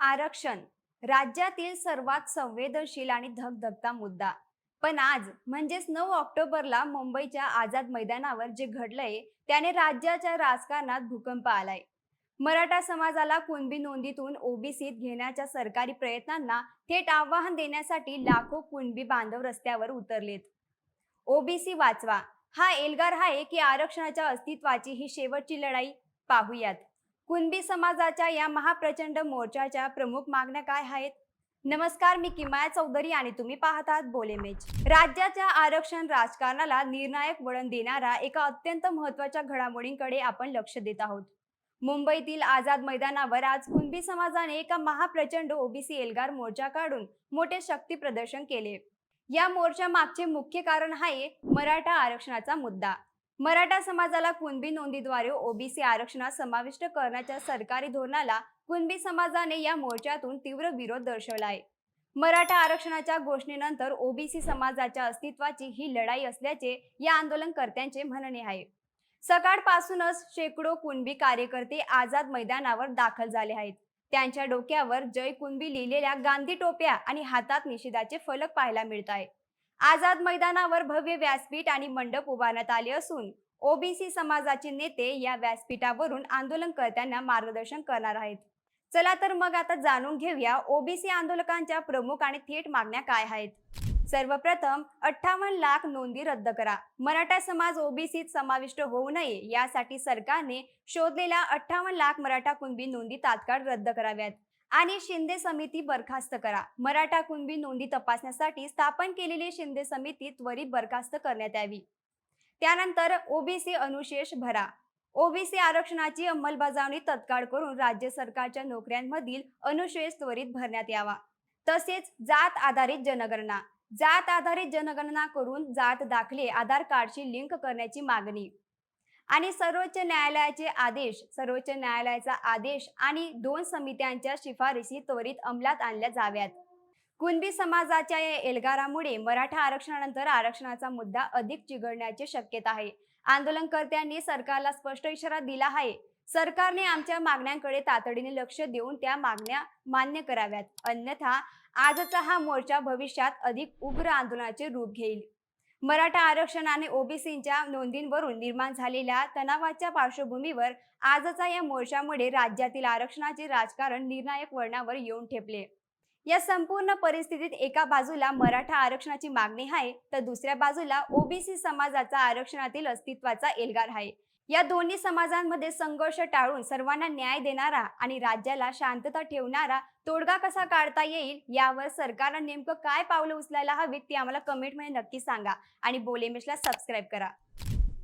आरक्षण. राज्यातील सर्वात संवेदनशील आणि धगधगता मुद्दा. पण आज म्हणजेच नऊ ऑक्टोबरला मुंबईच्या आझाद मैदानावर जे घडलंय त्याने राज्याच्या राजकारणात भूकंप आलाय. मराठा समाजाला कुणबी नोंदीतून ओबीसीत घेण्याच्या सरकारी प्रयत्नांना थेट आव्हान देण्यासाठी लाखो कुणबी बांधव रस्त्यावर उतरलेत. ओबीसी वाचवा. हा एल्गार आहे की आरक्षणाच्या अस्तित्वाची ही शेवटची लढाई पाहूयात. कुणबी समाजाच्या या महाप्रचंड मोर्चाच्या प्रमुख मागण्या काय आहेत? नमस्कार मी किमाया चौधरी आणि तुम्ही पाहत आहात बोलेमेज राज्याच्या आरक्षण राजकारणाला निर्णायक वळण देणारा एका अत्यंत महत्त्वाच्या घडामोडींकडे आपण लक्ष देत आहोत. मुंबईतील आझाद मैदानावर आज कुणबी समाजाने एका महाप्रचंड ओबीसी एल्गार मोर्चा काढून मोठे शक्ती प्रदर्शन केले. या मोर्चा मागचे मुख्य कारण आहे मराठा आरक्षणाचा मुद्दा. मराठा समाजाला कुणबी नोंदीद्वारे ओबीसी आरक्षणात समाविष्ट करण्याच्या सरकारी धोरणाला कुणबी समाजाने या मोर्चातून तीव्र विरोध दर्शवला आहे. मराठा आरक्षणाच्या घोषणेनंतर ओबीसी समाजाच्या अस्तित्वाची ही लढाई असल्याचे या आंदोलनकर्त्यांचे म्हणणे आहे. सकाळपासूनच शेकडो कुणबी कार्यकर्ते आझाद मैदानावर दाखल झाले आहेत. त्यांच्या डोक्यावर जय कुणबी लिहिलेल्या गांधी टोप्या आणि हातात निषेधाचे फलक पाहायला मिळत आहे. आझाद मैदानावर भव्य व्यासपीठ आणि मंडप उभारण्यात आले असून ओबीसी समाजाचे नेते या व्यासपीठावरून आंदोलनकर्त्यांना मार्गदर्शन करणार आहेत. चला तर मग आता जाणून घेऊया ओबीसी आंदोलकांच्या प्रमुख आणि थेट मागण्या काय आहेत. सर्वप्रथम अठ्ठावन्न लाख नोंदी रद्द करा. मराठा समाज ओबीसीत समाविष्ट होऊ नये यासाठी सरकारने शोधलेल्या अठ्ठावन्न लाख मराठा कुणबी नोंदी तात्काळ रद्द कराव्यात. आणि शिंदे समिती बरखास्त करा. मराठा कुणबी नोंदी तपासण्यासाठी स्थापन केलेली शिंदे समिती त्वरित बरखास्त करण्यात यावी. त्यानंतर ओबीसी अनुशेष भरा. ओबीसी आरक्षणाची अंमलबजावणी तत्काळ करून राज्य सरकारच्या नोकऱ्यांमधील अनुशेष त्वरित भरण्यात यावा. तसेच जात आधारित जनगणना. जात आधारित जनगणना करून जात दाखले आधार कार्डशी लिंक करण्याची मागणी. आणि सर्वोच्च न्यायालयाचे आदेश सर्वोच्च न्यायालयाचा आदेश आणि दोन समित्यांच्या शिफारसी त्वरित अंमलात आणल्या जाव्यात. कुणबी समाजाच्या या एल्गारामुळे मराठा आरक्षणानंतर आरक्षणाचा मुद्दा अधिक चिघळण्याची शक्यता आहे. आंदोलनकर्त्यांनी सरकारला स्पष्ट इशारा दिला आहे. सरकारने आमच्या मागण्यांकडे तातडीने लक्ष देऊन त्या मागण्या मान्य कराव्यात. अन्यथा आजचा हा मोर्चा भविष्यात अधिक उग्र आंदोलनाचे रूप घेईल. मराठा आरक्षण आणि ओबीसीच्या नोंदींवरून निर्माण झालेल्या तणावाच्या पार्श्वभूमीवर आजचा या मोर्चामुळे राज्यातील आरक्षणाचे राजकारण निर्णायक वळणावर येऊन ठेपले. या संपूर्ण परिस्थितीत एका बाजूला मराठा आरक्षणाची मागणी आहे तर दुसऱ्या बाजूला ओबीसी समाजाचा आरक्षणातील अस्तित्वाचा एल्गार आहे. या दोन्ही समाजांमध्ये संघर्ष टाळून सर्वांना न्याय देणारा आणि राज्याला शांतता ठेवणारा तोडगा कसा काढता येईल यावर सरकारनं नेमकं काय पावलं उचलायला हवीत ते आम्हाला कमेंटमध्ये नक्की सांगा. आणि बोलेमेशला सबस्क्राईब करा.